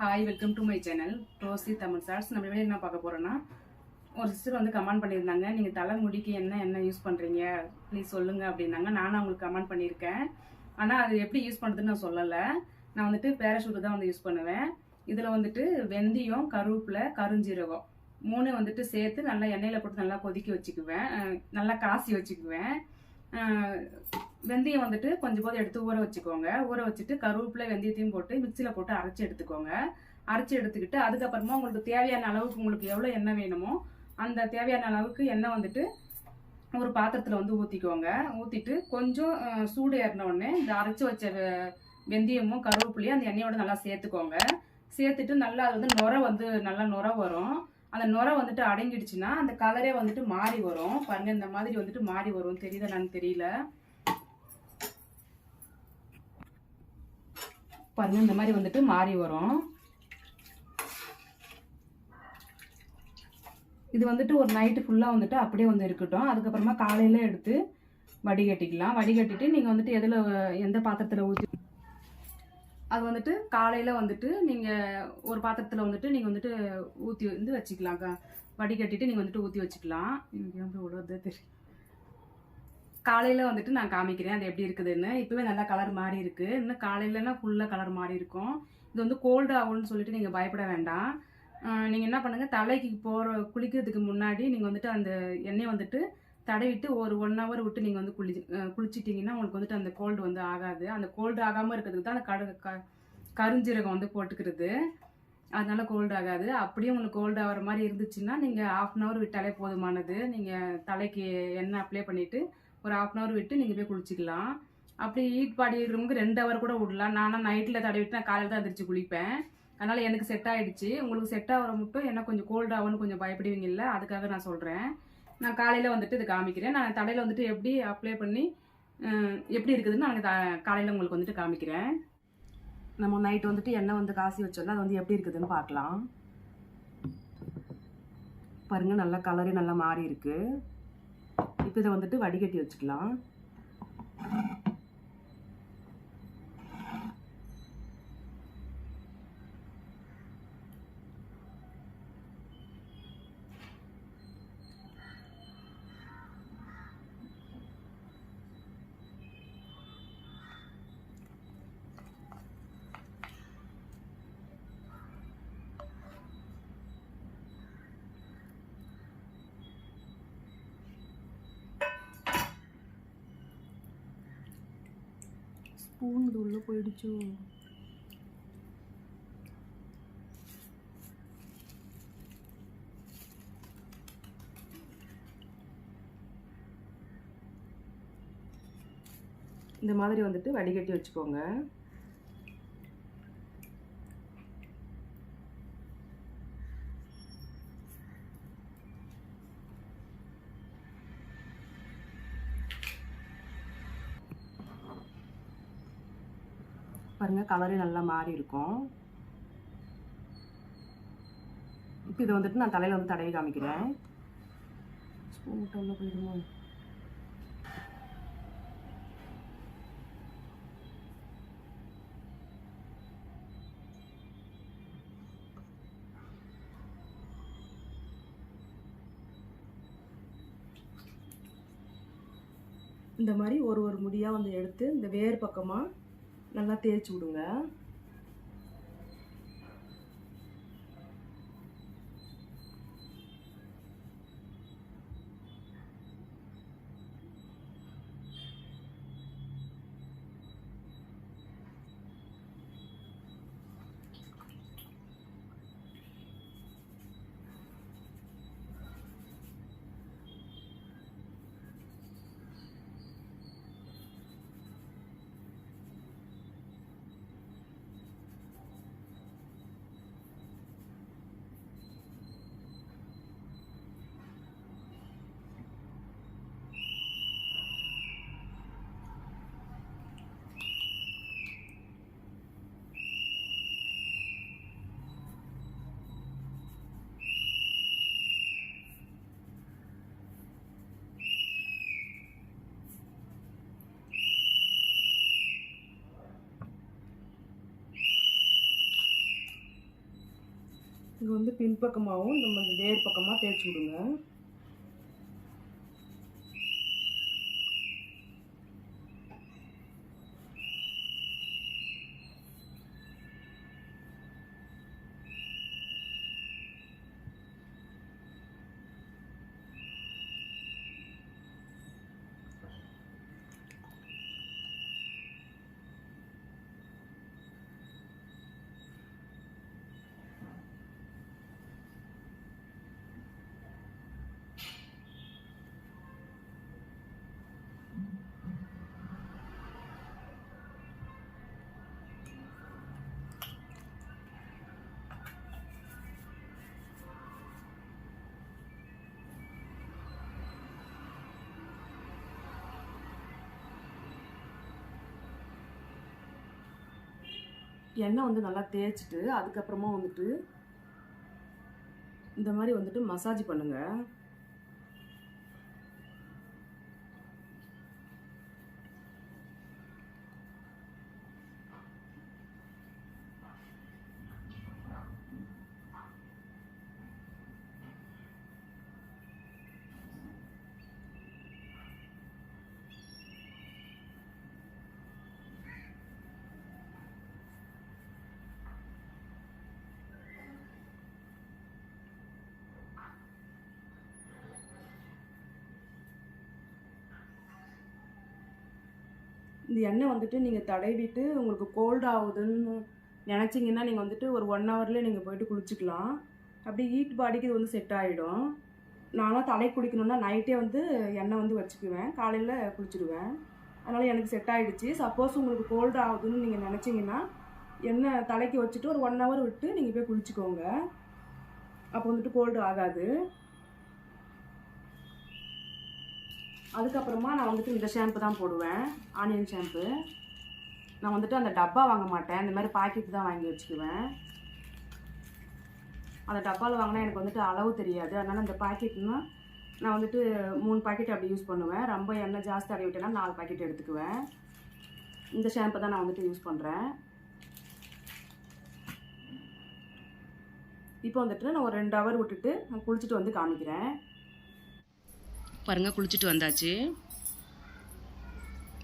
Hi welcome to my channel Rosy Tamil SARS நம்ம video என்ன பார்க்க போகிறோன்னா ஒரு சிஸ்டர் வந்து கமெண்ட் பண்ணியிருந்தாங்க. நீங்கள் தலைமுடிக்கு என்ன என்ன யூஸ் பண்ணுறீங்க ப்ளீஸ் சொல்லுங்கள் அப்படின்னாங்க. நானும் அவங்களுக்கு கமெண்ட் பண்ணியிருக்கேன். ஆனால் அது எப்படி யூஸ் பண்ணுறதுன்னு நான் சொல்லலை. நான் வந்துட்டு பேராஷூட்டு தான் வந்து யூஸ் பண்ணுவேன். இதில் வந்துட்டு வெந்தயம் கருவேப்பில் கருஞ்சீரகம் மூணு வந்துட்டு சேர்த்து நல்லா எண்ணெயில் போட்டு நல்லா கொதிக்க வச்சுக்குவேன். நல்லா காசி வச்சுக்குவேன். வெந்தயம் வந்துட்டு கொஞ்சம் போது எடுத்து ஊற வச்சுக்கோங்க. ஊற வச்சுட்டு கருவேப்பிலை வெந்தயத்தையும் போட்டு மிக்சியில் போட்டு அரைச்சி எடுத்துக்கோங்க. அரைச்சி எடுத்துக்கிட்டு அதுக்கப்புறமா உங்களுக்கு தேவையான அளவுக்கு உங்களுக்கு எவ்வளோ எண்ணெய் வேணுமோ அந்த தேவையான அளவுக்கு எண்ணெய் வந்துட்டு ஒரு பாத்திரத்தில் வந்து ஊற்றிக்கோங்க ஊற்றிட்டு கொஞ்சம் சூடு ஏறினோடனே இந்த அரைச்சி வச்ச வெ- வெந்தயமும் கருவேப்பிலையும் அந்த எண்ணெயோட நல்லா சேர்த்துக்கோங்க. சேர்த்துட்டு நல்லா அது வந்து நுர வந்து நல்லா நுர வரும். அந்த நுர வந்துட்டு அடங்கிடுச்சுன்னா அந்த கலரே வந்துட்டு மாறி வரும். பாருங்க இந்த மாதிரி வந்துட்டு மாறி வரும். தெரியுதா நான் தெரியல. பாருங்க இந்த மாதிரி வந்துட்டு மாறி வரும். இது வந்துட்டு ஒரு நைட்டு ஃபுல்லாக வந்துட்டு அப்படியே வந்து இருக்கட்டும். அதுக்கப்புறமா காலையில் எடுத்து வடிகட்டிக்கலாம். வடிகட்டிட்டு நீங்கள் வந்துட்டு எதில் எந்த பாத்திரத்தில் ஊற்றி அது வந்துட்டு காலையில் வந்துட்டு நீங்கள் ஒரு பாத்திரத்தில் வந்துட்டு நீங்கள் வந்துட்டு ஊற்றி வந்து வச்சுக்கலாம் வடிகட்டிட்டு நீங்கள் வந்துட்டு ஊற்றி வச்சுக்கலாம். இங்கே வந்து விடுறது தெரியும் காலையில் வந்துட்டு நான் காமிக்கிறேன். அது எப்படி இருக்குதுன்னு. இப்போவே நல்லா கலர் மாறி இருக்குது இன்னும் காலையிலனா ஃபுல்லாக கலர் மாறி இருக்கும். இது வந்து கோல்டு ஆகும்னு சொல்லிட்டு நீங்கள் பயப்பட வேண்டாம். நீங்கள் என்ன பண்ணுங்கள் தலைக்கு போகிற குளிக்கிறதுக்கு முன்னாடி நீங்கள் வந்துட்டு அந்த எண்ணெய் வந்துட்டு தடவிட்டு ஒரு ஒன் ஹவர் விட்டு நீங்கள் வந்து குளி குளிச்சிட்டிங்கன்னா உங்களுக்கு வந்துட்டு அந்த கோல்டு வந்து ஆகாது. அந்த கோல்டு ஆகாமல் இருக்கிறதுக்கு தான் அந்த கடு க கருஞ்சீரகம் வந்து போட்டுக்கிறது. அதனால கோல்டு ஆகாது. அப்படியே உங்களுக்கு கோல்டு ஆகிற மாதிரி இருந்துச்சுன்னா நீங்கள் ஆஃப் அன் ஹவர் விட்டாலே போதுமானது. நீங்கள் தலைக்கு எண்ணெய் அப்ளை பண்ணிவிட்டு ஒரு ஆஃப் அன் ஹவர் விட்டு நீங்கள் போய் குளிச்சிக்கலாம். அப்படி ஹீட் பாடி ரூமுக்கு ரெண்டு ஹவர் கூட விடலாம். நானும் நைட்டில் தடவிட்டு நான் காலையில் தான் எந்திரிச்சு குளிப்பேன். அதனால் எனக்கு செட் ஆகிடுச்சு உங்களுக்கு செட் ஆகிற மட்டும் என்ன கொஞ்சம் கோல்ட் ஆகும்னு கொஞ்சம் பயப்படுவீங்கல்ல அதுக்காக நான் சொல்கிறேன் நான் காலையில் வந்துட்டு இது காமிக்கிறேன். நான் தடையில் வந்துட்டு எப்படி அப்ளை பண்ணி எப்படி இருக்குதுன்னு நான் த- காலையில் உங்களுக்கு வந்துட்டு காமிக்கிறேன். நம்ம நைட் வந்துட்டு எண்ணெய் வந்து காசி வச்சோம்ல அது வந்து எப்படி இருக்குதுன்னு பார்க்கலாம். பாருங்கள் நல்லா கலரே நல்லா மாறி இருக்குது இப்போ இதை வந்துட்டு வடிகட்டி வச்சுக்கலாம். ஸ்பூன் இது உள்ளே போயிடுச்சு. இந்த மாதிரி வந்துட்டு வடிகட்டி வச்சுக்கோங்க. பாருங்க கலரே நல்லா மாறி இருக்கும். இப்போ இதை வந்துட்டு நான் தலையில் வந்து தடவி காமிக்கிறேன். ஸ்பூன் மட்டும் உள்ள போயிடுமோ? இந்த மாதிரி ஒரு ஒரு முடியாக வந்து எடுத்து இந்த வேர் பக்கமாக நல்லா தேய்ச்சி விடுங்க. இது வந்து பின்பக்கமாகவும் நம்ம வேர் பக்கமாக தேய்ச்சி விடுங்க. எண்ணெய் வந்து நல்லா தேய்ச்சிட்டு அதுக்கப்புறமா வந்துட்டு இந்த மாதிரி வந்துட்டு மசாஜ் பண்ணுங்கள் இந்த எண்ணெய் வந்துட்டு நீங்கள் தடவிட்டு உங்களுக்கு கோல்ட் ஆகுதுன்னு நினச்சிங்கன்னா நீங்கள் வந்துட்டு ஒரு ஒன் ஹவர்லேயே நீங்கள் போயிட்டு குளிச்சுக்கலாம். அப்படி ஹீட் பாடிக்கு இது வந்து செட் ஆகிடும் நானும் தலை குளிக்கணுன்னா நைட்டே வந்து எண்ணெய் வந்து வச்சுக்குவேன். காலையில் குளிச்சிடுவேன். அதனால் எனக்கு செட் ஆகிடுச்சு சப்போஸ் உங்களுக்கு கோல்டு ஆகுதுன்னு நீங்கள் நினச்சிங்கன்னா எண்ணெய் தலைக்கு வச்சுட்டு ஒரு ஒன் ஹவர் விட்டு நீங்கள் போய் குளிச்சுக்கோங்க. அப்போ வந்துட்டு கோல்டு ஆகாது. அதுக்கப்புறமா நான் வந்துட்டு இந்த ஷாம்பு தான் போடுவேன். ஆனியன் ஷாம்பு நான் வந்துட்டு அந்த டப்பா வாங்க மாட்டேன். இந்த மாதிரி பாக்கெட் தான் வாங்கி வச்சுக்குவேன். அந்த டப்பாவில் வாங்கினா எனக்கு வந்துட்டு அளவு தெரியாது. அதனால் அந்த பாக்கெட்னா நான் வந்துட்டு மூணு பாக்கெட் அப்படி யூஸ் பண்ணுவேன். ரொம்ப எண்ணெய் ஜாஸ்தி அடைய விட்டேன்னா நாலு பாக்கெட் எடுத்துக்குவேன். இந்த ஷாம்பை தான் நான் வந்துட்டு யூஸ் பண்ணுறேன் இப்போ வந்துட்டு நான் ஒரு ரெண்டு ஹவர் விட்டுட்டு நான் குளிச்சுட்டு வந்து காமிக்கிறேன். பாருங்கள் குளிச்சுட்டு வந்தாச்சு.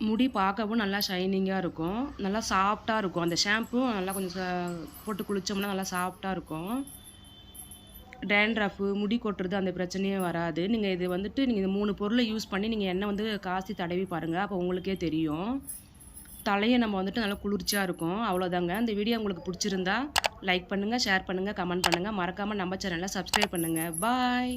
முடி பார்க்கவும் நல்லா ஷைனிங்காக இருக்கும். நல்லா சாஃப்டாக இருக்கும். அந்த ஷாம்பும் நல்லா கொஞ்சம் போட்டு குளித்தோம்னா நல்லா சாஃப்டாக இருக்கும். டேண்ட்ரஃபு முடி கொட்டுறது அந்த பிரச்சனையே வராது. நீங்கள் இது வந்துட்டு நீங்கள் இந்த மூணு பொருளை யூஸ் பண்ணி நீங்கள் எண்ணெய் வந்து காசி தடவி பாருங்கள் அப்போ உங்களுக்கே தெரியும். தலையை நம்ம வந்துட்டு நல்லா குளிர்ச்சியாக இருக்கும். அவ்வளோதாங்க இந்த வீடியோ உங்களுக்கு பிடிச்சிருந்தா லைக் பண்ணுங்கள் ஷேர் பண்ணுங்கள் கமெண்ட் பண்ணுங்கள் மறக்காமல் நம்ம சேனலை சப்ஸ்கிரைப் பண்ணுங்கள் பாய்